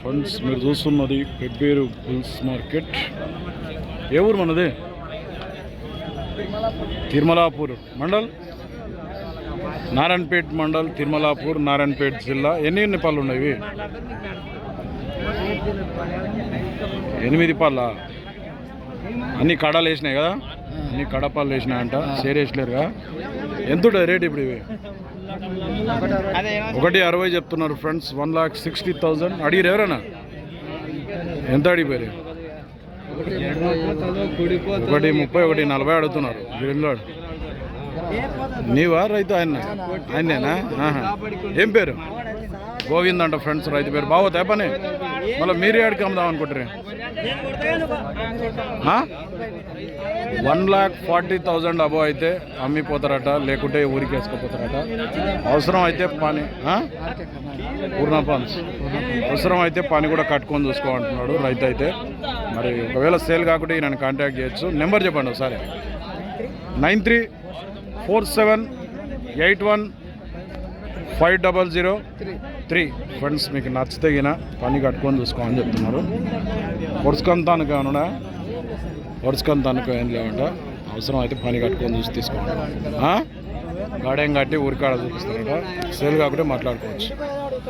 Friends మీరు చూస్తున్నది Pebbair bulls market ఏ ఊరు మనది? తిరుమలాపూర్ మండల్? నారాయణపేట్ మండల్ తిరుమలాపూర్ నారాయణపేట్ జిల్లా. ఎన్ని ఎన్ని పళ్ళు ఉన్నాయి? ఎనిమిది పళ్ళ? అన్ని కడాలు వేసినాయి కదా? అన్ని కడపాలు వేసినాయంట. షేర్ వేసలేరుగా ఎంత ఉంటుంది రేట్ ఇప్పుడు ఇవి? ఒకటి అరవై చెప్తున్నారు friends one lakh sixty thousand అడిగిరు ఎవరైనా ఎంత అడిగిపోయారు? ఒకటి ముప్పై ఒకటి నలభై అడుగుతున్నారు గ్రీన్లో నీవా రైతు ఆయన ఆయనేనా ఆహా. ఏం పేరు? గోవింద్ అంట ఫ్రెండ్స్ రైతు పేరు. బాగోతా పని మళ్ళీ మీరే అడిగి అమ్ముదాం అనుకుంటారు వన్ ల్యాక్ ఫార్టీ థౌజండ్ అబో అయితే అమ్మిపోతారట లేకుంటే ఊరికి వేసుకుపోతారట. అవసరం అయితే పని పూర్ణ పాన్స్ అవసరం అయితే పని కూడా కట్టుకొని చూసుకోమంటున్నాడు రైతు అయితే మరి ఒకవేళ సేల్ కాకుండా నన్ను కాంటాక్ట్ చేయొచ్చు. నెంబర్ చెప్పండి ఒకసారి. Nine three four seven eight one five double zero three. Friends మీకు నచ్చితే గిన పని కట్టుకొని చూసుకోమని చెప్తున్నారు. పొడుచుకంతానికి ఏమన్నా పొడుచుకంతానికి ఏం లేవంట అవసరం అయితే పని కట్టుకొని చూసి తీసుకోండి. గాడేం కట్టి ఊరికాడ చూపిస్తారట. సేల్ కాకుండా మాట్లాడుకోవచ్చు.